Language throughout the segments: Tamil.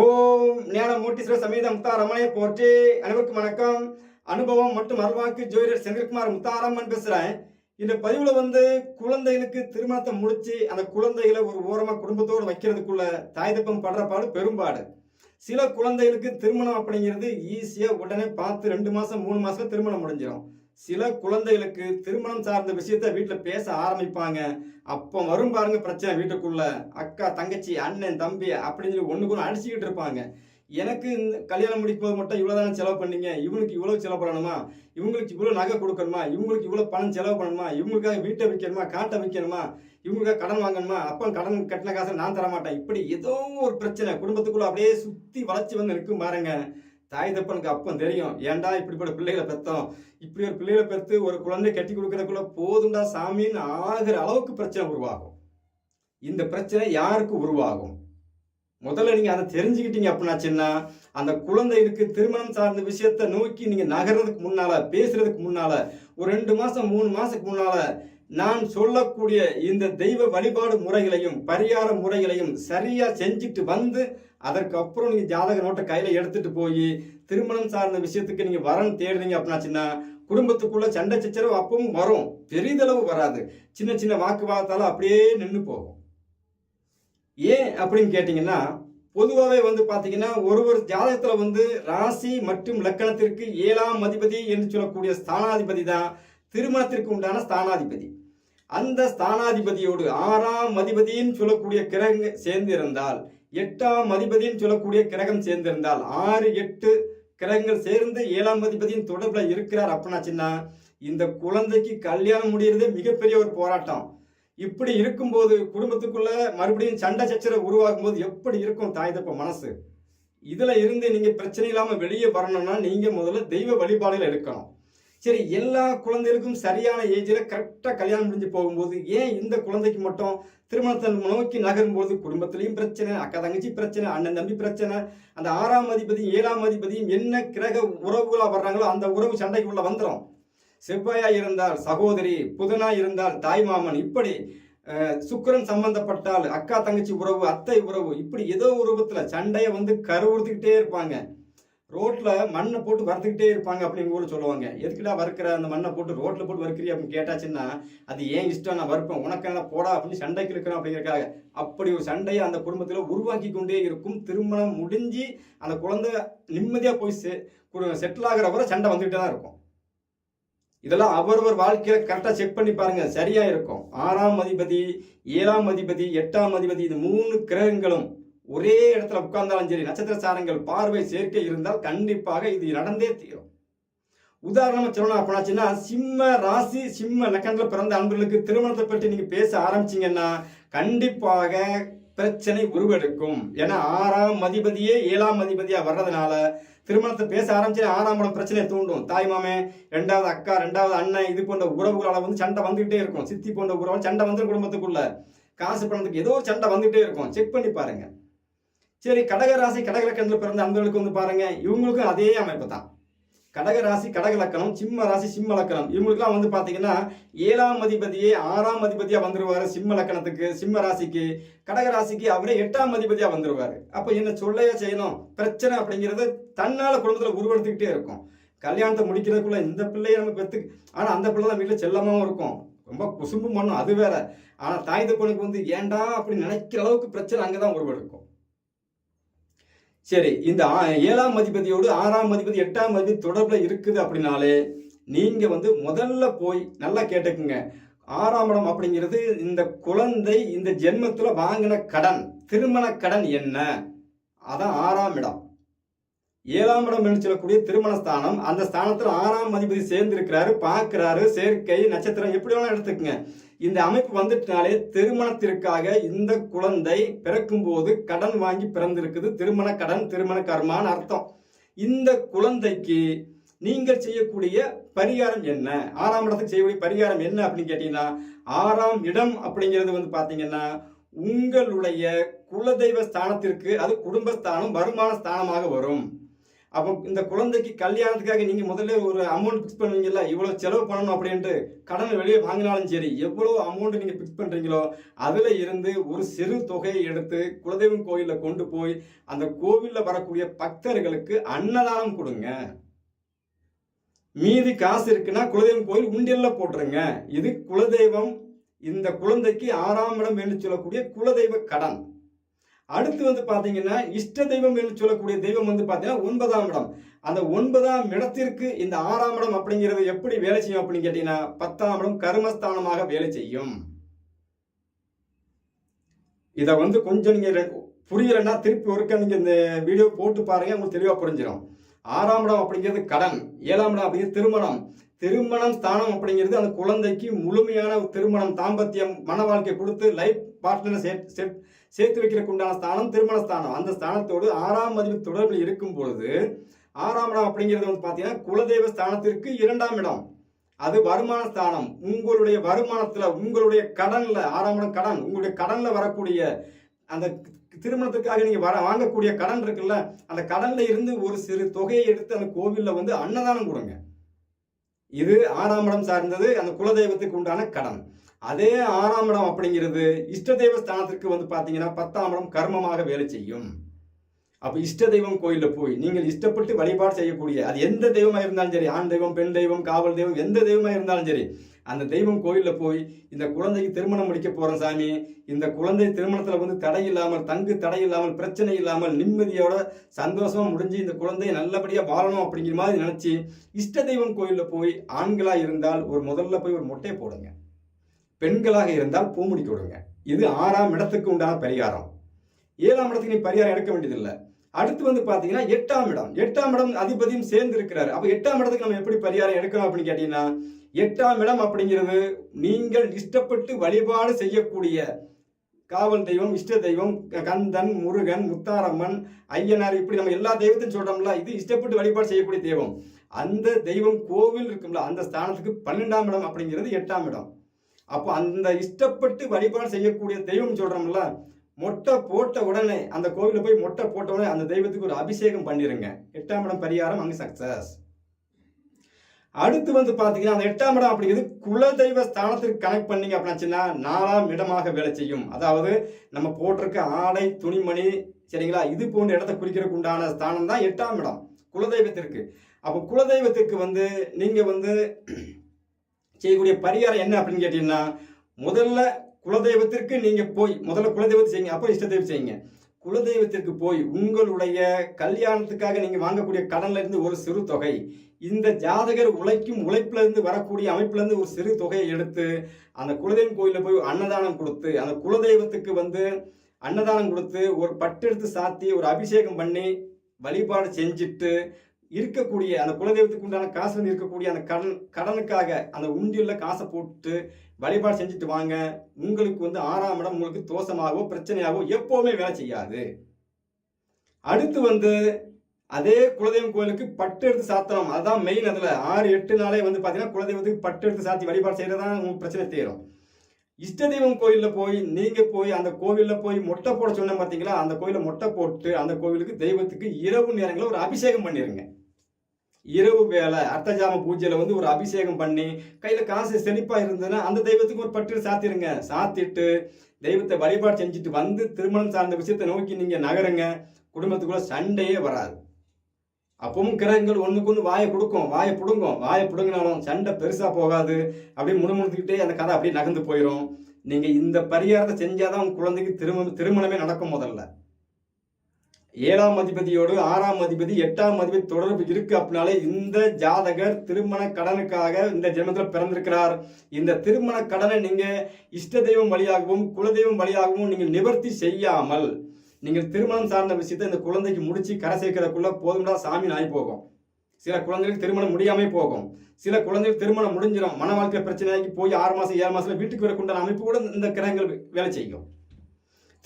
ஓம் ஞான மூர்த்தீஸ்வர சமேத முத்தா ரமணைய போற்றி அனைவருக்கும் வணக்கம். அனுபவம் மற்றும் அருள்வாக்கு ஜோதிடர் செந்தில்குமார் முத்தாரம்மன் பேசுறேன். இந்த பதிவுல வந்து குழந்தைகளுக்கு திருமணத்தை முடிச்சு அந்த குழந்தைகளை ஒரு ஓரமா குடும்பத்தோடு வைக்கிறதுக்குள்ள தாய் தப்பம் படுற பாடு பெரும்பாடு. சில குழந்தைகளுக்கு திருமணம் அப்படிங்கிறது ஈஸியா உடனே பார்த்து ரெண்டு மாசம் மூணு மாசம் திருமணம் முடிஞ்சிடும் சில குழந்தைகளுக்கு திருமணம் சார்ந்த விஷயத்த வீட்டில் பேச ஆரம்பிப்பாங்க. அப்போ வரும் பாருங்க பிரச்சனை வீட்டுக்குள்ள. அக்கா தங்கச்சி அண்ணன் தம்பி அப்படின்னு சொல்லி ஒண்ணுக்கு ஒன்று அடிச்சுக்கிட்டு இருப்பாங்க. எனக்கு இந்த கல்யாணம் முடிக்கும் போது மட்டும் இவ்வளோ தானே செலவு பண்ணீங்க? இவனுக்கு இவ்வளோ செலவு பண்ணணுமா? இவங்களுக்கு இவ்வளோ நகை கொடுக்கணுமா? இவங்களுக்கு இவ்வளோ பணம் செலவு பண்ணணுமா? இவங்களுக்காக வீட்டை விற்கணுமா காட்டை விற்கணுமா இவங்களுக்காக கடன் வாங்கணுமா? அப்போ கடன் கட்டின காசை நான் தர மாட்டேன் இப்படி ஏதோ ஒரு பிரச்சனை குடும்பத்துக்குள்ள அப்படியே சுற்றி வளர்ச்சி வந்து நிற்கும் பாருங்க. தாய் தப்பனுக்கு அப்போ தெரியும். ஏன்டா இப்படிப்பட்ட பிள்ளைகளை பெற்றோம் இப்படி ஒரு பிள்ளைகளை பெற்று ஒரு குழந்தை கட்டி கொடுக்கறதுக்குள்ள போதும்டா சாமின்னு ஆகிற அளவுக்கு பிரச்சனை உருவாகும். இந்த பிரச்சனை யாருக்கு உருவாகும்? முதல்ல நீங்கள் அதை தெரிஞ்சுக்கிட்டீங்க அப்படின்னாச்சுன்னா அந்த குழந்தைகளுக்கு திருமணம் சார்ந்த விஷயத்த நோக்கி நீங்கள் நகர்றதுக்கு முன்னால் பேசுறதுக்கு முன்னால் ஒரு ரெண்டு மாதம் மூணு மாதத்துக்கு முன்னால் நான் சொல்லக்கூடிய இந்த தெய்வ வழிபாடு முறைகளையும் பரிகார முறைகளையும் சரியா செஞ்சுட்டு வந்து அதற்கு அப்புறம் நீங்க ஜாதக நோட்டை கையில எடுத்துட்டு போய் திருமணம் சார்ந்த விஷயத்துக்கு நீங்க வரன் தேடுறீங்க அப்படின்னாச்சுன்னா குடும்பத்துக்குள்ள சண்டை சச்சரவு அப்பவும் வரும். பெரிதளவு வராது. சின்ன சின்ன வாக்குவாதத்தால அப்படியே நின்று போகும். ஏன் அப்படின்னு கேட்டீங்கன்னா பொதுவாகவே வந்து பார்த்தீங்கன்னா ஒரு ஒரு ஜாதகத்தில் வந்து ராசி மற்றும் லக்கணத்திற்கு ஏழாம் அதிபதி என்று சொல்லக்கூடிய ஸ்தானாதிபதி தான். திருமணத்திற்கு உண்டான ஸ்தானாதிபதி. அந்த ஸ்தானாதிபதியோடு ஆறாம் அதிபதின்னு சொல்லக்கூடிய கிரகம் சேர்ந்திருந்தால் எட்டாம் அதிபதின்னு சொல்லக்கூடிய கிரகம் சேர்ந்திருந்தால் ஆறு எட்டு கிரகங்கள் சேர்ந்து ஏழாம் அதிபதியின் தொடர்பில் இருக்கிறார் அப்படின்னாச்சுன்னா இந்த குழந்தைக்கு கல்யாணம் முடியறதே மிகப்பெரிய ஒரு போராட்டம். இப்படி இருக்கும்போது குடும்பத்துக்குள்ள மறுபடியும் சண்டை சச்சரவு உருவாகும் போது எப்படி இருக்கும் தாய் தப்ப மனசு? இதுல இருந்து நீங்க பிரச்சனை இல்லாம வெளியே வரணும்னா நீங்க முதல்ல தெய்வ வழிபாடுகள் எடுக்கணும். சரி எல்லா குழந்தைகளுக்கும் சரியான ஏஜில் கரெக்டாக கல்யாணம் முடிஞ்சு போகும்போது ஏன் இந்த குழந்தைக்கு மட்டும் திருமணத்தை நோக்கி நகரும்போது குடும்பத்திலையும் பிரச்சனை அக்கா தங்கச்சி பிரச்சனை அண்ணன் தம்பி பிரச்சனை அந்த ஆறாம் அதிபதியும் ஏழாம் அதிபதியும் என்ன கிரக உறவுகளாக வர்றாங்களோ அந்த உறவு சண்டைக்குள்ளே வந்துடும் செவ்வாயாக இருந்தால் சகோதரி புதனா இருந்தால் தாய் மாமன் இப்படி சுக்கரன் சுக்கிரன் சம்பந்தப்பட்டால் அக்கா தங்கச்சி உறவு அத்தை உறவு இப்படி ஏதோ உருவத்தில் சண்டையை வந்து கருவுறுத்துக்கிட்டே இருப்பாங்க. ரோட்டில் மண்ணை போட்டு வறுத்துக்கிட்டே இருப்பாங்க அப்படின்னு கூட சொல்லுவாங்க. எதுக்குடா வறுக்கிற? அந்த மண்ணை போட்டு ரோட்டில் போட்டு வறுக்கிறீ அப்படின்னு கேட்டாச்சுன்னா அது ஏன் இஷ்டம்? நான் வறுப்பேன். உனக்கு என்ன போடா அப்படின்னு சண்டைக்கு இருக்கிறோம் அப்படிங்கிறக்காக அப்படி ஒரு சண்டையை அந்த குடும்பத்தில் உருவாக்கி கொண்டே இருக்கும். திருமணம் முடிஞ்சு அந்த குழந்தை நிம்மதியாக போய் செ செட்டில் ஆகிற வரை சண்டை வந்துகிட்டே தான் இருக்கும். இதெல்லாம் அவரவர் வாழ்க்கையில கரெக்டாக செக் பண்ணி பாருங்க. சரியா இருக்கும். ஆறாம் அதிபதி ஏழாம் அதிபதி எட்டாம் அதிபதி இது மூணு கிரகங்களும் ஒரே இடத்துல உட்கார்ந்தாலும் சரி நட்சத்திர சாரங்கள் பார்வை சேர்க்கை இருந்தால் கண்டிப்பாக இது நடந்தே தீரும். உதாரணமா சொல்லணும் அப்படின்னாச்சுன்னா சிம்ம ராசி சிம்ம லக்கணத்தில் பிறந்த அன்பர்களுக்கு திருமணத்தை பற்றி நீங்க பேச ஆரம்பிச்சீங்கன்னா கண்டிப்பாக பிரச்சனை உருவெடுக்கும். ஏன்னா ஆறாம் அதிபதியே ஏழாம் அதிபதியா வர்றதுனால திருமணத்தை பேச ஆரம்பிச்சு ஆறாம் படம் பிரச்சனையை தூண்டும். தாய் மாமே ரெண்டாவது அக்கா ரெண்டாவது அண்ணன் இது போன்ற உறவுகளால் வந்து சண்டை வந்துகிட்டே இருக்கும். சித்தி போன்ற உறவு சண்டை வந்துடும் குடும்பத்துக்குள்ள. காசு பணத்துக்கு ஏதோ ஒரு சண்டை வந்துகிட்டே இருக்கும். செக் பண்ணி பாருங்க. சரி கடகராசி கடகலக்கணத்தில் பிறந்த அன்பர்களுக்கு வந்து பாருங்க. இவங்களுக்கும் அதே அமைப்பு தான். கடகராசி கடகலக்கணம் சிம்ம ராசி சிம்ம லக்கணம். இவங்களுக்குலாம் வந்து பார்த்தீங்கன்னா ஏழாம் அதிபதியே ஆறாம் அதிபதியாக வந்துருவார் சிம்ம லக்கணத்துக்கு சிம்ம ராசிக்கு. கடகராசிக்கு அவரே எட்டாம் அதிபதியாக வந்துருவார். அப்போ என்ன சொல்லையா செய்யணும்? பிரச்சனை அப்படிங்கிறது தன்னால் குடும்பத்தில் உருவெடுத்துக்கிட்டே இருக்கும். கல்யாணத்தை முடிக்கிறதுக்குள்ள இந்த பிள்ளையை நம்ம பெற்று ஆனால் அந்த பிள்ளை தான் வீட்டில் செல்லமாகவும் இருக்கும். ரொம்ப குசும்பு பண்ணும் அது வேற. ஆனால் தாய் தப்பனுக்கு வந்து ஏன்டா அப்படின்னு நினைக்கிற அளவுக்கு பிரச்சனை அங்கே தான் உருவெடுக்கும். சரி இந்த ஏழாம் அதிபதியோடு ஆறாம் அதிபதி எட்டாம் அதிபதி தொடர்பில் இருக்குது அப்படின்னாலே நீங்கள் வந்து முதல்ல போய் நல்லா கேட்டுக்குங்க. ஆறாம் இடம் அப்படிங்கிறது இந்த குழந்தை இந்த ஜென்மத்தில் வாங்கின கடன் திருமண கடன் என்ன? அதான் ஆறாம் இடம். ஏழாம் இடம் என்று சொல்லக்கூடிய திருமண ஸ்தானம் அந்த ஸ்தானத்தில் ஆறாம் அதிபதி சேர்ந்திருக்கிறாரு பார்க்கிறாரு சேர்க்கை நட்சத்திரம் எப்படி வேணாலும் எடுத்துக்கங்க. இந்த அமைப்பு வந்துட்டனாலே திருமணத்திற்காக இந்த குழந்தை பிறக்கும் போது கடன் வாங்கி பிறந்திருக்குது. திருமண கடன் திருமண கர்மான்னு அர்த்தம். இந்த குழந்தைக்கு நீங்கள் செய்யக்கூடிய பரிகாரம் என்ன? ஆறாம் இடத்துக்கு செய்யக்கூடிய பரிகாரம் என்ன அப்படின்னு கேட்டீங்கன்னா ஆறாம் இடம் அப்படிங்கிறது வந்து பார்த்தீங்கன்னா உங்களுடைய குலதெய்வ ஸ்தானத்திற்கு அது குடும்பஸ்தானம் வருமான ஸ்தானமாக வரும். அப்போ இந்த குழந்தைக்கு கல்யாணத்துக்காக நீங்கள் முதல்ல ஒரு அமௌண்ட் ஃபிக்ஸ் பண்ணுவீங்கல்ல இவ்வளோ செலவு பண்ணணும் அப்படின்ட்டு கடன் வெளியே வாங்கினாலும் சரி எவ்வளோ அமௌண்ட் நீங்கள் ஃபிக்ஸ் பண்ணுறீங்களோ அதில் இருந்து ஒரு சிறு தொகையை எடுத்து குலதெய்வம் கோயிலில் கொண்டு போய் அந்த கோவிலில் வரக்கூடிய பக்தர்களுக்கு அன்னதானம் கொடுங்க. மீதி காசு இருக்குன்னா குலதெய்வம் கோயில் உண்டியலில் போட்டுருங்க. இது குலதெய்வம் இந்த குழந்தைக்கு ஆறாம் இடம் என்று சொல்லக்கூடிய குலதெய்வ கடன். அடுத்து வந்து பார்த்தீங்கன்னா இஷ்ட தெய்வம் என்று சொல்லக்கூடிய தெய்வம் வந்து பார்த்தீங்கன்னா ஒன்பதாம் இடம். அந்த ஒன்பதாம் இடத்திற்கு இந்த ஆறாம் இடம் அப்படிங்கிறது எப்படி வேலை செய்யும் அப்படின்னு கேட்டீங்கன்னா பத்தாம் இடம் கர்மஸ்தானமாக வேலை செய்யும். இதை வந்து கொஞ்சம் நீங்க புரியலன்னா புரியலைன்னா திருப்பி ஒருக்க நீங்க இந்த வீடியோ போட்டு பாருங்க உங்களுக்கு தெளிவாக புரிஞ்சிடும் ஆறாம் இடம் அப்படிங்கிறது கடன் ஏழாம் இடம் அப்படிங்கிறது திருமணம். திருமணம் ஸ்தானம் அப்படிங்கிறது அந்த குழந்தைக்கு முழுமையான ஒரு திருமணம் தாம்பத்தியம் மன வாழ்க்கை கொடுத்து லைஃப் பார்ட்னரை செட் சேர்த்து வைக்கிறதுக்கு உண்டான ஸ்தானம் திருமண ஸ்தானம். அந்த ஸ்தானத்தோடு ஆறாம் மதிப்பு தொடர்பில் இருக்கும் பொழுது ஆறாம் இடம் அப்படிங்கிறது வந்து பார்த்தீங்கன்னா குலதெய்வ ஸ்தானத்திற்கு இரண்டாம் இடம். அது வருமான ஸ்தானம். உங்களுடைய வருமானத்தில் உங்களுடைய கடனில் ஆறாம் இடம் கடன். உங்களுடைய கடனில் வரக்கூடிய அந்த திருமணத்துக்காக நீங்கள் வர வாங்கக்கூடிய கடன் இருக்குல்ல அந்த கடனில் இருந்து ஒரு சிறு தொகையை எடுத்து அந்த கோவில்ல வந்து அன்னதானம் கொடுங்க. இது ஆறாம் இடம் சார்ந்தது அந்த குலதெய்வத்துக்கு உண்டான கடன். அதே ஆறாம் இடம் அப்படிங்கிறது இஷ்ட தெய்வ ஸ்தானத்திற்கு வந்து பார்த்தீங்கன்னா பத்தாம் இடம் கர்மமாக வேலை செய்யும். அப்போ இஷ்ட தெய்வம் கோயிலில் போய் நீங்கள் இஷ்டப்பட்டு வழிபாடு செய்யக்கூடிய அது எந்த தெய்வமாக இருந்தாலும் சரி ஆண் தெய்வம் பெண் தெய்வம் காவல் தெய்வம் எந்த தெய்வமாக இருந்தாலும் சரி அந்த தெய்வம் கோயிலில் போய் இந்த குழந்தைக்கு திருமணம் முடிக்க போறோம் சாமி. இந்த குழந்தை திருமணத்தில் வந்து தடை இல்லாமல் தங்கு தடை இல்லாமல் பிரச்சனை இல்லாமல் நிம்மதியோட சந்தோஷமாக முடிஞ்சு இந்த குழந்தையை நல்லபடியாக வாழணும் அப்படிங்கிற மாதிரி நினச்சி இஷ்ட தெய்வம் கோயிலில் போய் ஆண்களாக இருந்தால் ஒரு முதல்ல போய் ஒரு மொட்டையை போடுங்க. பெண்களாக இருந்தால் பூ முடிக்க விடுங்க. இது ஆறாம் இடத்துக்கு உண்டான பரிகாரம். ஏழாம் இடத்துக்கு நீ பரிகாரம் எடுக்க வேண்டியதில்லை. அடுத்து வந்து பாத்தீங்கன்னா எட்டாம் இடம். எட்டாம் இடம் அதிபதியும் சேர்ந்து இருக்கிறார் அப்ப எட்டாம் இடத்துக்கு நம்ம எப்படி பரிகாரம் எடுக்கணும் அப்படின்னு கேட்டீங்கன்னா எட்டாம் இடம் அப்படிங்கிறது நீங்கள் இஷ்டப்பட்டு வழிபாடு செய்யக்கூடிய காவல் தெய்வம் இஷ்ட தெய்வம் கந்தன் முருகன் முத்தாரம்மன் ஐயனார் இப்படி நம்ம எல்லா தெய்வத்தையும் சொல்றோம்ல இது இஷ்டப்பட்டு வழிபாடு செய்யக்கூடிய தெய்வம். அந்த தெய்வம் கோவில் இருக்கும்ல அந்த ஸ்தானத்துக்கு பன்னெண்டாம் இடம் அப்படிங்கிறது எட்டாம் இடம். அப்போ அந்த இஷ்டப்பட்டு வழிபாடு செய்யக்கூடிய தெய்வம் சொல்றோம்ல மொட்டை போட்ட உடனே அந்த கோவில போய் மொட்டை போட்ட உடனே அந்த தெய்வத்துக்கு ஒரு அபிஷேகம் பண்ணிருங்க. எட்டாம் இடம் பரிகாரம் அங்க சக்சஸ் அடுத்து வந்து பாத்தீங்கன்னா அந்த எட்டாம் இடம் அப்படிங்கிறது குலதெய்வ ஸ்தானத்துக்கு கனெக்ட் பண்ணீங்க அப்படின்னாச்சுன்னா நாலாம் இடமாக வேலை செய்யும். அதாவது நம்ம போட்டிருக்க ஆடை துணிமணி சரிங்களா? இது போன்ற இடத்தை குறிக்கிறதுக்கு உண்டான ஸ்தானம் தான் எட்டாம் இடம். குலதெய்வத்திற்கு. அப்போ குலதெய்வத்திற்கு வந்து நீங்க வந்து செய்யக்கூடிய பரிகாரம் என்ன அப்படின்னு கேட்டீங்கன்னா முதல்ல குலதெய்வத்திற்கு நீங்க போய் முதல்ல குலதெய்வத்தை செய்யுங்க அப்புறம் இஷ்ட தெய்வம் செய்யுங்க. குலதெய்வத்திற்கு போய் உங்களுடைய கல்யாணத்துக்காக நீங்க வாங்கக்கூடிய கடன்ல இருந்து ஒரு சிறு தொகை இந்த ஜாதகர் உழைக்கும் உழைப்புல இருந்து வரக்கூடிய அமைப்புல இருந்து ஒரு சிறு தொகையை எடுத்து அந்த குலதெய்வம் கோயிலில் போய் அன்னதானம் கொடுத்து அந்த குலதெய்வத்துக்கு வந்து அன்னதானம் கொடுத்து ஒரு பட்டெடுத்து சாத்தி ஒரு அபிஷேகம் பண்ணி வழிபாடு செஞ்சுட்டு இருக்கக்கூடிய அந்த குலதெய்வத்துக்கு உண்டான காசுல இருக்கக்கூடிய அந்த கடன் கடனுக்காக அந்த உண்டியில் காசை போட்டு வழிபாடு செஞ்சுட்டு வாங்க. உங்களுக்கு வந்து ஆறாம் இடம் உங்களுக்கு தோஷமாகவோ பிரச்சனையாகவோ எப்போவுமே வேலை செய்யாது. அடுத்து வந்து அதே குலதெய்வம் கோயிலுக்கு பட்டு எடுத்து சாத்தணும். அதுதான் மெயின் அதில். ஆறு எட்டு நாளே வந்து பார்த்தீங்கன்னா குலதெய்வத்துக்கு பட்டு எடுத்து சாத்தி வழிபாடு செய்யறதுதான் உங்களுக்கு பிரச்சனை தீரும். இஷ்ட தெய்வம் கோயிலில் போய் நீங்கள் போய் அந்த கோவிலில் போய் மொட்டை போட சொன்ன பார்த்தீங்களா அந்த கோயிலில் மொட்டை போட்டு அந்த கோவிலுக்கு தெய்வத்துக்கு இரவு நேரங்களில் ஒரு அபிஷேகம் பண்ணிருங்க. இரவு வேலை அர்த்தஜாம பூஜையில வந்து ஒரு அபிஷேகம் பண்ணி கையில காசு செழிப்பா இருந்ததுன்னா அந்த தெய்வத்துக்கு ஒரு பட்டு சாத்திருங்க. சாத்திட்டு தெய்வத்தை வழிபாடு செஞ்சுட்டு வந்து திருமணம் சார்ந்த விஷயத்தை நோக்கி நீங்க நகருங்க. குடும்பத்துக்குள்ள சண்டையே வராது. அப்பவும் கிரகங்கள் ஒண்ணுக்கு ஒன்று வாயை கொடுக்கும். வாயை பிடுங்கும். வாயை பிடுங்கினாலும் சண்டை பெருசா போகாது. அப்படியே முணுமுணுத்துக்கிட்டே அந்த கதை அப்படியே நகர்ந்து போயிடும் நீங்க இந்த பரிகாரத்தை செஞ்சாதான் உங்கள் குழந்தைக்கு திருமணம் திருமணமே நடக்கும் முதல்ல. ஏழாம் அதிபதியோடு ஆறாம் அதிபதி எட்டாம் அதிபதி தொடர்பு இருக்கு அப்படின்னாலே இந்த ஜாதகர் திருமண கடனுக்காக இந்த ஜென்மத்தில் பிறந்திருக்கிறார். இந்த திருமண கடனை நீங்க இஷ்ட தெய்வம் வழியாகவும் குலதெய்வம் வழியாகவும் நீங்கள் நிவர்த்தி செய்யாமல் நீங்கள் திருமணம் சார்ந்த விஷயத்தை இந்த குழந்தைக்கு முடிச்சு கரை சேர்க்கிறதுக்குள்ள போதும்டா சாமி நாய் போகும். சில குழந்தைகளுக்கு திருமணம் முடியாமே போகும். சில குழந்தைகள் திருமணம் முடிஞ்சிடும். மன வாழ்க்கை பிரச்சனையாகி போய் ஆறு மாசம் ஏழு மாசத்துல வீட்டுக்கு வரக்குண்டான அமைப்பு கூட இந்த கிரகங்கள் வேலை செய்யும்.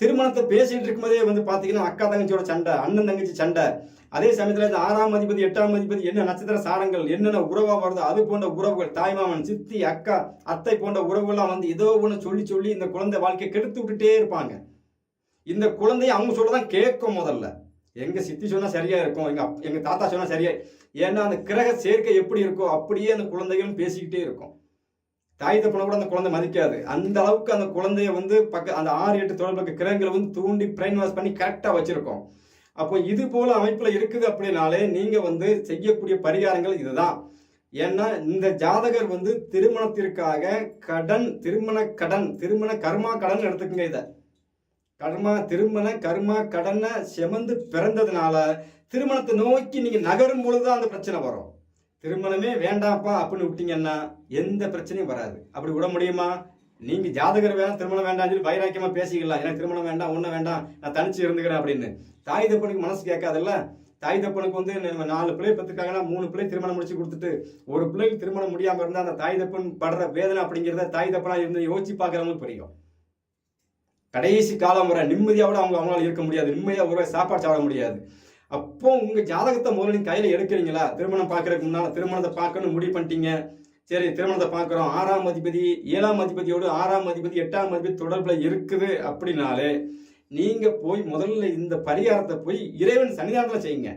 திருமணத்தை பேசிட்டு இருக்கும்போதே வந்து பார்த்தீங்கன்னா அக்கா தங்கச்சியோட சண்டை அண்ணன் தங்கச்சி சண்டை. அதே சமயத்தில் இந்த ஆறாம் அதிபதி எட்டாம் அதிபதி என்ன நட்சத்திர சாரங்கள் என்னென்ன உறவாக வருதோ அது போன்ற உறவுகள் தாய்மாமன் சித்தி அக்கா அத்தை போன்ற உறவுகள்லாம் வந்து ஏதோ ஒன்று சொல்லி சொல்லி இந்த குழந்தை வாழ்க்கையை கெடுத்து விட்டுட்டே இருப்பாங்க. இந்த குழந்தைய அவங்க சொல்லதான் கேட்கும் முதல்ல. எங்கள் சித்தி சொன்னால் சரியாக இருக்கும் எங்கள் அப்- தாத்தா சொன்னால் சரியா ஏன்னா அந்த கிரக சேர்க்கை எப்படி இருக்கோ அப்படியே அந்த குழந்தைகளும் பேசிக்கிட்டே இருக்கும். தாய் தப்பனை கூட அந்த குழந்தை மதிக்காது. அந்த அளவுக்கு அந்த குழந்தைய வந்து பக்க அந்த ஆறு எட்டு தொடர்புக்கு கிரகங்களை வந்து தூண்டி பிரெயின் வாஷ் பண்ணி கரெக்டாக வச்சிருக்கோம். அப்போ இது போல அமைப்புல இருக்குது அப்படின்னாலே நீங்க வந்து செய்யக்கூடிய பரிகாரங்கள் இதுதான். ஏன்னா இந்த ஜாதகர் வந்து திருமணத்திற்காக கடன் திருமண கடன் திருமண கர்மா கடன் எடுத்துக்கங்க இதை. கர்மா திருமண கர்மா கடனை செமந்து பிறந்ததுனால திருமணத்தை நோக்கி நீங்க நகரும் பொழுது தான் அந்த பிரச்சனை வரும். திருமணமே வேண்டாம்ப்பா அப்படின்னு விட்டீங்கன்னா எந்த பிரச்சனையும் வராது. அப்படி விட முடியுமா? நீங்கள் ஜாதகர் வேணாம் திருமணம் வேண்டாம் சொல்லி வைராக்கியமாக பேசிக்கலாம். எனக்கு திருமணம் வேண்டாம் ஒன்றும் வேண்டாம் நான் தனிச்சு இருந்துக்கிறேன் அப்படின்னு. தாய் தப்பனுக்கு மனசு கேட்காதுல்ல? தாய் தப்பனுக்கு வந்து நம்ம நாலு பிள்ளை பெற்றுக்காங்கன்னா மூணு பிள்ளை திருமணம் முடிச்சு கொடுத்துட்டு ஒரு பிள்ளைக்கு திருமணம் முடியாமல் இருந்தால் அந்த தாய் தப்பன் படுற வேதனை அப்படிங்கிறத தாய் தப்பனாக இருந்து யோசிச்சு பார்க்குறவங்களுக்கு புரியும். கடைசி காலம் நிம்மதியாக விட அவங்க அவங்களால இருக்க முடியாது. நிம்மதியாக ஒரு சாப்பாடு சாப்பிட முடியாது. அப்போ உங்க ஜாதகத்தை முதல்ல நீங்க கையில எடுக்கிறீங்களா? திருமணம் பார்க்கறதுக்கு முன்னால திருமணத்தை பார்க்கணும்னு முடிவு பண்ணிட்டீங்க. சரி திருமணத்தை பார்க்குறோம். ஆறாம் அதிபதி ஏழாம் அதிபதியோடு ஆறாம் அதிபதி எட்டாம் அதிபதி தொடர்புல இருக்குது அப்படின்னாலே நீங்க போய் முதல்ல இந்த பரிகாரத்தை போய் இறைவன் சன்னிதானத்துல செய்யுங்க.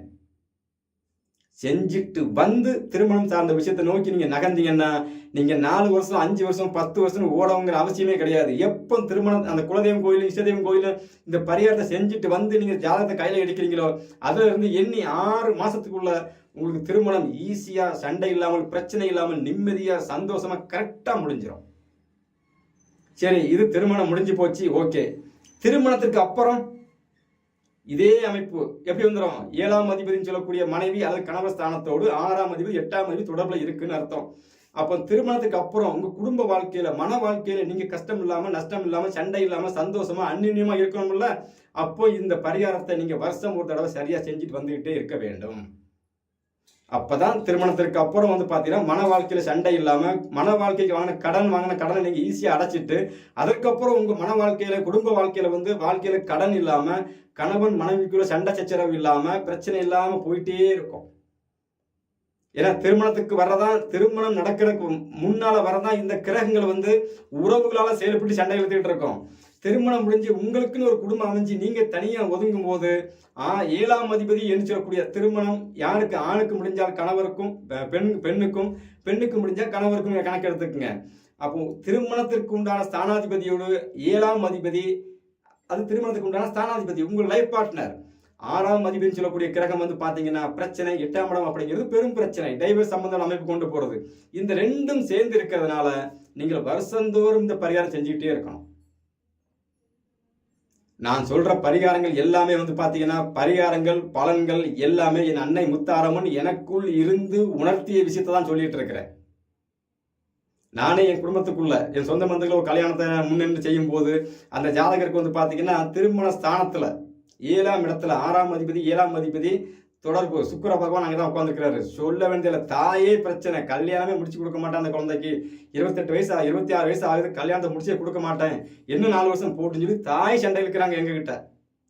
செஞ்சுட்டு வந்து திருமணம் சார்ந்த விஷயத்தை நோக்கி நீங்கள் நகர்ந்தீங்கன்னா நீங்கள் நாலு வருஷம் அஞ்சு வருஷம் பத்து வருஷம் ஓடவுங்கிற அவசியமே கிடையாது. எப்போ திருமணம் அந்த குலதெய்வம் கோயில் இஷ்டதெய்வம் கோயில் இந்த பரிகாரத்தை செஞ்சுட்டு வந்து நீங்கள் ஜாதகத்தை கையில் எடுக்கிறீங்களோ அதில் இருந்து எண்ணி ஆறு மாதத்துக்குள்ள உங்களுக்கு திருமணம் ஈஸியாக சண்டை இல்லாமல் பிரச்சனை இல்லாமல் நிம்மதியாக சந்தோஷமாக கரெக்டாக முடிஞ்சிடும் சரி இது திருமணம் முடிஞ்சு போச்சு ஓகே. திருமணத்திற்கு அப்புறம் இதே அமைப்பு. எப்படி வந்துடும் ஏழாம் அதிபதினு சொல்லக்கூடிய மனைவி அல்லது கணவர் ஸ்தானத்தோடு ஆறாம் அதிபதி எட்டாம் அதிபதி தொடர்பில் இருக்குன்னு அர்த்தம். அப்போ திருமணத்துக்கு அப்புறம் உங்க குடும்ப வாழ்க்கையில மன வாழ்க்கையில நீங்க கஷ்டம் இல்லாம நஷ்டம் இல்லாம சண்டை இல்லாம சந்தோஷமா அந்நியமா இருக்கணும்ல அப்போ இந்த பரிகாரத்தை நீங்க வருஷம் ஒரு தடவை சரியா செஞ்சுட்டு வந்துகிட்டே இருக்க வேண்டும். அப்பதான் திருமணத்திற்கு அப்புறம் வந்து பார்த்தீங்கன்னா மன வாழ்க்கையில் சண்டை இல்லாமல் மன வாழ்க்கைக்கு வாங்கின கடன் வாங்கின கடனை நீங்கள் ஈஸியாக அடைச்சிட்டு அதற்கப்புறம் உங்கள் மன வாழ்க்கையில் குடும்ப வாழ்க்கையில் வந்து வாழ்க்கையில் கடன் இல்லாமல் கணவன் மனைவிக்குள்ள சண்டை சச்சரவு இல்லாமல் பிரச்சனை இல்லாமல் போயிட்டே இருக்கும். ஏன்னா திருமணத்துக்கு வரதான் திருமணம் நடக்கிறதுக்கு முன்னால் வரதான் இந்த கிரகங்கள் வந்து உறவுகளால் செயல்பட்டு சண்டை எழுத்துக்கிட்டு இருக்கோம். திருமணம் முடிஞ்சு உங்களுக்குன்னு ஒரு குடும்பம் அமைஞ்சு நீங்கள் தனியாக ஒதுங்கும் போது ஏழாம் அதிபதி என்று சொல்லக்கூடிய திருமணம் யாருக்கு ஆணுக்கு முடிஞ்சால் கணவருக்கும் பெ- பெண் பெண்ணுக்கும் பெண்ணுக்கு முடிஞ்சால் கணவருக்கும் கணக்கு எடுத்துக்கங்க. அப்போ திருமணத்திற்கு உண்டான ஸ்தானாதிபதியோடு ஏழாம் அதிபதி அது திருமணத்துக்கு உண்டான ஸ்தானாதிபதி உங்கள் லைஃப் பார்ட்னர் ஆறாம் அதிபதி சொல்லக்கூடிய கிரகம் வந்து பார்த்தீங்கன்னா பிரச்சனை எட்டாம் இடம் அப்படிங்கிறது பெரும் பிரச்சனை. டைவர்ஸ் சம்பந்தம் அமைப்பு கொண்டு போகிறது இந்த ரெண்டும் சேர்ந்து இருக்கிறதுனால நீங்கள் வருஷந்தோறும் இந்த பரிகாரம் செஞ்சுக்கிட்டே இருக்கணும். நான் சொல்ற பரிகாரங்கள் எல்லாமே வந்து பாத்தீங்கன்னா பரிகாரங்கள் பலன்கள் எல்லாமே என் அன்னை முத்தாரம்மன் எனக்குள் இருந்து உணர்த்திய விஷயத்தை தான் சொல்லிட்டு இருக்கிறேன். நானே என் குடும்பத்துக்குள்ள என் சொந்த பந்தங்கள ஒரு கல்யாணத்தை முன்னின்று செய்யும் போது அந்த ஜாதகருக்கு வந்து பார்த்தீங்கன்னா திருமண ஸ்தானத்தில் ஏழாம் இடத்துல ஆறாம் அதிபதி ஏழாம் அதிபதி தொடர்பு. சுக்கர பகவான் அங்கே தான் உட்காந்துருக்கிறாரு சொல்ல வேண்டியதில்லை. தாயே பிரச்சனை. கல்யாணமே முடிச்சு கொடுக்க மாட்டேன் அந்த குழந்தைக்கு. இருபத்தெட்டு வயசு இருபத்தி ஆறு வயசு ஆகுது. கல்யாணத்தை முடிச்சே கொடுக்க மாட்டேன். இன்னும் நாலு வருஷம் போட்டுன்னு சொல்லி தாய் சண்டை இருக்கிறாங்க எங்ககிட்ட.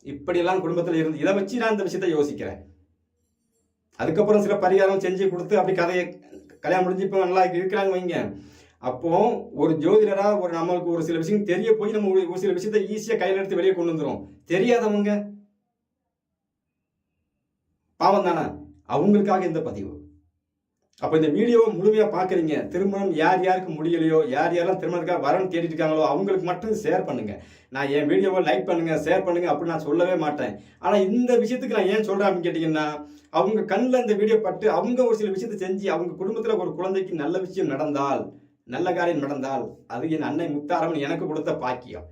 இப்படியெல்லாம் குடும்பத்தில் இருந்து இதை வச்சு நான் இந்த விஷயத்தை யோசிக்கிறேன். அதுக்கப்புறம் சில பரிகாரம் செஞ்சு கொடுத்து அப்படி கதையை கல்யாணம் முடிஞ்சு இப்போ நல்லா இருக்கிறாங்க வைங்க. அப்போ ஒரு ஜோதிடரா ஒரு நம்மளுக்கு ஒரு சில விஷயம் தெரிய போய் நம்ம ஒரு ஒரு சில விஷயத்தை ஈஸியாக கையில் எடுத்து வெளியே கொண்டு வந்துடும் தெரியாதவங்க பாவம் தானே? அவங்களுக்காக இந்த பதிவு. அப்போ இந்த வீடியோவை முழுமையாக பார்க்குறீங்க திருமணம் யார் யாருக்கு முடியலையோ யார் யாரெல்லாம் திருமணத்துக்காக வரன்னு தேடிட்டு இருக்காங்களோ அவங்களுக்கு மட்டும் ஷேர் பண்ணுங்கள் நான் என் வீடியோவை லைக் பண்ணுங்கள் ஷேர் பண்ணுங்கள் அப்படின்னு நான் சொல்லவே மாட்டேன். ஆனால் இந்த விஷயத்துக்கு நான் ஏன் சொல்கிறேன் அப்படின்னு கேட்டிங்கன்னா அவங்க கண்ணில் இந்த வீடியோ பட்டு அவங்க ஒரு சில விஷயத்தை செஞ்சு அவங்க குடும்பத்தில் ஒரு குழந்தைக்கு நல்ல விஷயம் நடந்தால் நல்ல காரியம் நடந்தால் அது என் அன்னை முத்தாரம்மன் எனக்கு கொடுத்த பாக்கியம்.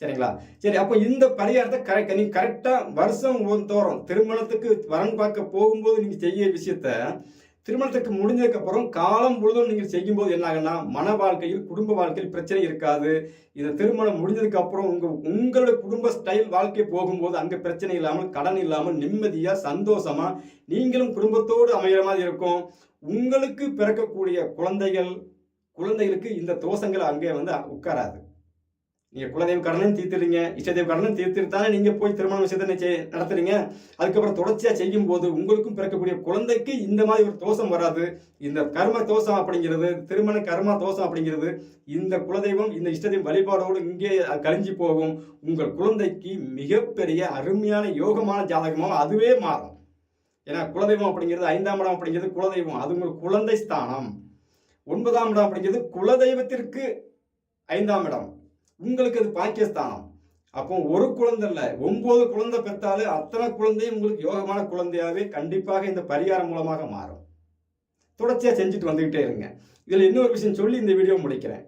சரிங்களா? சரி அப்போ இந்த பரிகாரத்தை கரெக்ட் நீங்க கரெக்டா வருஷம் தோறும் திருமணத்துக்கு வரன் பார்க்க போகும்போது நீங்க செய்ய விஷயத்த திருமணத்துக்கு முடிஞ்சதுக்கு அப்புறம் காலம் முழுதும் நீங்கள் செய்யும்போது என்ன ஆகுன்னா மன வாழ்க்கையில் குடும்ப வாழ்க்கையில் பிரச்சனை இருக்காது. இந்த திருமணம் முடிஞ்சதுக்கு அப்புறம் உங்க உங்களோட குடும்ப ஸ்டைல் வாழ்க்கை போகும்போது அங்கே பிரச்சனை இல்லாமல் கடன் இல்லாமல் நிம்மதியா சந்தோஷமா நீங்களும் குடும்பத்தோடு அமைகிற மாதிரி இருக்கும். உங்களுக்கு பிறக்கக்கூடிய குழந்தைகள் குழந்தைகளுக்கு இந்த தோஷங்கள் அங்கே வந்து உட்காராது. நீங்க குலதெய்வ கடனையும் தீர்த்துறீங்க இஷ்டதெய்வ கடனையும் தீர்த்துட்டாலே தானே நீங்க போய் திருமண விஷயத்தை நடத்துறீங்க. அதுக்கப்புறம் தொடர்ச்சியா செய்யும் போது உங்களுக்கும் பிறக்கக்கூடிய குழந்தைக்கு இந்த மாதிரி ஒரு தோஷம் வராது. இந்த கர்ம தோஷம் அப்படிங்கிறது திருமண கர்ம தோஷம் அப்படிங்கிறது இந்த குலதெய்வம் இந்த இஷ்டதெய்வம் வழிபாடோடு இங்கே கழிஞ்சு போகும். உங்கள் குழந்தைக்கு மிகப்பெரிய அருமையான யோகமான ஜாதகமாக அதுவே மாறும். ஏன்னா குலதெய்வம் அப்படிங்கிறது ஐந்தாம் இடம் அப்படிங்கிறது குலதெய்வம். அது உங்கள் குழந்தை ஸ்தானம். ஒன்பதாம் இடம் அப்படிங்கிறது குலதெய்வத்திற்கு ஐந்தாம் இடம். உங்களுக்கு அது பாக்கியஸ்தானம். அப்போ ஒரு குழந்தை இல்லை ஒன்பது குழந்தை பெற்றாலே அத்தனை குழந்தையும் உங்களுக்கு யோகமான குழந்தையாகவே கண்டிப்பாக இந்த பரிகாரம் மூலமாக மாறும். தொடர்ச்சியாக செஞ்சுட்டு வந்துக்கிட்டே இருங்க. இதில் இன்னொரு விஷயம் சொல்லி இந்த வீடியோ முடிக்கிறேன்.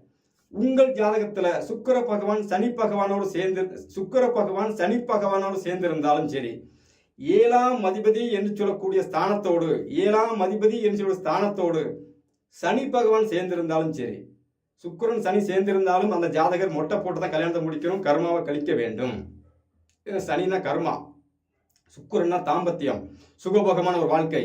உங்கள் ஜாதகத்தில் சுக்கர பகவான் சனி பகவானோடு சேர்ந்து சுக்கர பகவான் சனி பகவானோடு சேர்ந்திருந்தாலும் சரி ஏழாம் அதிபதி என்று சொல்லக்கூடிய ஸ்தானத்தோடு ஏழாம் அதிபதி என்று சொல்ற ஸ்தானத்தோடு சனி பகவான் சேர்ந்திருந்தாலும் சரி சுக்கிரன் சனி சேர்ந்திருந்தாலும் அந்த ஜாதகர் மொட்டை போட்டு தான் கல்யாணத்தை முடிக்கணும் கர்மாவை கழிக்க வேண்டும். சனினா கர்மா. சுக்கரன்னா தாம்பத்தியம். சுகபோகமான ஒரு வாழ்க்கை.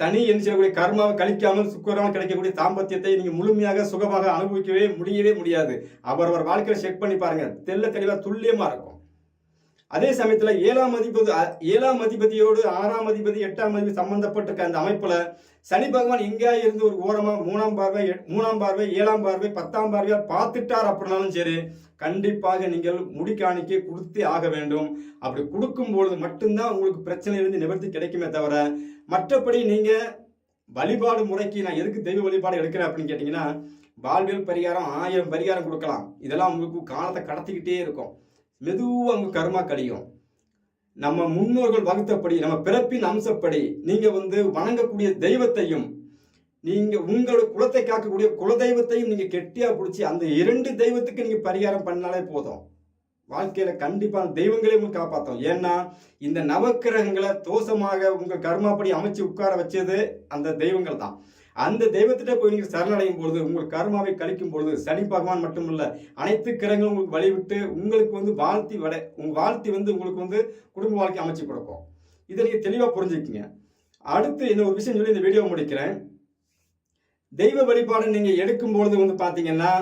தனி என்று சொல்லக்கூடிய கர்மாவை கழிக்காமல் சுக்கரனால் கிடைக்கக்கூடிய தாம்பத்தியத்தை நீங்கள் முழுமையாக சுகமாக அனுபவிக்கவே முடியவே முடியாது. அவரவர் வாழ்க்கையில செக் பண்ணி பாருங்கள் தெல்ல தெளிவாக துல்லியமாக இருக்கும். அதே சமயத்துல ஏழாம் அதிபதி அ- ஏழாம் அதிபதியோடு ஆறாம் அதிபதி எட்டாம் அதிபதி சம்பந்தப்பட்டிருக்க அந்த அமைப்புல சனி பகவான் எங்கேயா இருந்து ஒரு ஓரமா மூணாம் பார்வை எ- மூணாம் பார்வை ஏழாம் பார்வை பத்தாம் பார்வையா பார்த்துட்டார் அப்படின்னாலும் சரி கண்டிப்பாக நீங்கள் முடிக்காணிக்கை கொடுத்தே ஆக வேண்டும். அப்படி கொடுக்கும் பொழுது மட்டும்தான் உங்களுக்கு பிரச்சனையிலிருந்து நிவர்த்தி கிடைக்குமே தவிர மற்றபடி நீங்க வழிபாடு முறைக்கு நான் எதுக்கு தெய்வ வழிபாடு எடுக்கிறேன் அப்படின்னு கேட்டீங்கன்னா வாழ்வியல் பரிகாரம் ஆயிரம் பரிகாரம் கொடுக்கலாம். இதெல்லாம் உங்களுக்கு காலத்தை கடத்திக்கிட்டே இருக்கும். மெதுவாக உங்கள் கர்மா கழியும் நம்ம முன்னோர்கள் வகுத்தபடி நம்ம பிறப்பின் அம்சப்படி நீங்கள் வந்து வணங்கக்கூடிய தெய்வத்தையும் நீங்கள் உங்களோட குலத்தை காக்கக்கூடிய குலதெய்வத்தையும் நீங்கள் கெட்டியாக பிடிச்சி அந்த இரண்டு தெய்வத்துக்கு நீங்கள் பரிகாரம் பண்ணாலே போதும். வாழ்க்கையில் கண்டிப்பாக அந்த தெய்வங்களே உங்களுக்கு காப்பாத்தும். ஏன்னா இந்த நவக்கிரகங்களை தோஷமாக உங்கள் கர்மாப்படி அமைச்சு உட்கார வச்சது அந்த தெய்வங்கள் தான். அந்த தெய்வத்திட்ட போய் நீங்கள் சரணடையும் பொழுது உங்கள் கர்மாவை கழிக்கும் பொழுது சனி பகவான் மட்டுமல்ல அனைத்து கிரகங்களும் உங்களுக்கு வழிவிட்டு உங்களுக்கு வந்து வாழ்த்தி வட உங்கள் வாழ்த்தி வந்து உங்களுக்கு வந்து குடும்ப வாழ்க்கை அமைச்சு கொடுக்கும். இதை நீங்கள் தெளிவாக புரிஞ்சுக்கிங்க. அடுத்து என்ன ஒரு விஷயம் சொல்லி இந்த வீடியோ முடிக்கிறேன். தெய்வ வழிபாடு நீங்கள் எடுக்கும் பொழுது வந்து பார்த்தீங்கன்னா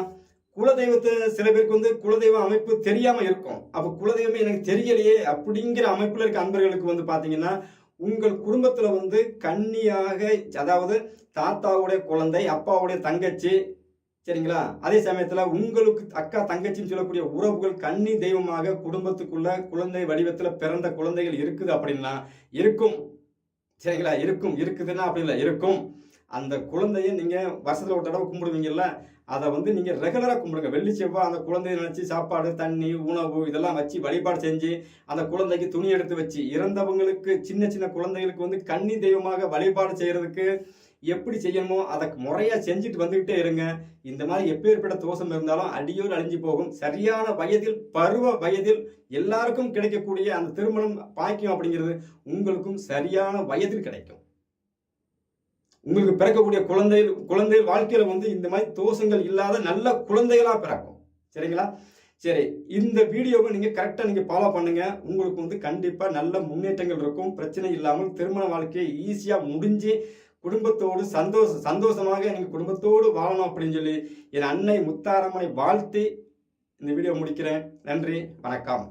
குலதெய்வத்தை சில பேருக்கு வந்து குலதெய்வ அமைப்பு தெரியாமல் இருக்கும். அப்போ குலதெய்வமே எனக்கு தெரியலையே அப்படிங்கிற அமைப்பில் இருக்க அன்பர்களுக்கு வந்து பார்த்தீங்கன்னா உங்கள் குடும்பத்தில் வந்து கன்னியாக அதாவது தாத்தாவுடைய குழந்தை அப்பாவுடைய தங்கச்சி சரிங்களா? அதே சமயத்தில் உங்களுக்கு அக்கா தங்கச்சின்னு சொல்லக்கூடிய உறவுகள் கன்னி தெய்வமாக குடும்பத்துக்குள்ள குழந்தை வடிவத்தில் பிறந்த குழந்தைகள் இருக்குது அப்படின்னா இருக்கும். சரிங்களா? இருக்கும். இருக்குதுன்னா அப்படி இல்லை இருக்கும். அந்த குழந்தைய நீங்கள் வருஷத்தில் ஒரு தடவை கும்பிடுவீங்கல்ல அதை வந்து நீங்கள் ரெகுலராக கும்பிடுங்க. வெள்ளி செவ்வாய் அந்த குழந்தைய நினச்சி சாப்பாடு தண்ணி உணவு இதெல்லாம் வச்சு வழிபாடு செஞ்சு அந்த குழந்தைக்கு துணி எடுத்து வச்சு இறந்தவங்களுக்கு சின்ன சின்ன குழந்தைகளுக்கு வந்து கன்னி தெய்வமாக வழிபாடு செய்கிறதுக்கு எப்படி செய்யணுமோ அதை முறையாக செஞ்சுட்டு வந்துக்கிட்டே இருங்க. இந்த மாதிரி எப்பேற்பட்ட தோஷம் இருந்தாலும் அடியோடு அழிஞ்சு போகும். சரியான வயதில் பருவ வயதில் எல்லாருக்கும் கிடைக்கக்கூடிய அந்த திருமணம் பாய்க்கும் அப்படிங்கிறது உங்களுக்கும் சரியான வயதில் கிடைக்கும். உங்களுக்கு பிறக்கக்கூடிய குழந்தை குழந்தை வாழ்க்கையில் வந்து இந்த மாதிரி தோஷங்கள் இல்லாத நல்ல குழந்தைகளாக பிறக்கும். சரிங்களா? சரி இந்த வீடியோவை நீங்கள் கரெக்டாக நீங்கள் ஃபாலோ பண்ணுங்க. உங்களுக்கு வந்து கண்டிப்பாக நல்ல முன்னேற்றங்கள் இருக்கும். பிரச்சனை இல்லாமல் திருமண வாழ்க்கையை ஈஸியாக முடிஞ்சு குடும்பத்தோடு சந்தோஷ சந்தோஷமாக நீங்கள் குடும்பத்தோடு வாழணும் அப்படின்னு சொல்லி என் அன்னை முத்தாரம்மனை வாழ்த்தி இந்த வீடியோ முடிக்கிறேன். நன்றி வணக்கம்.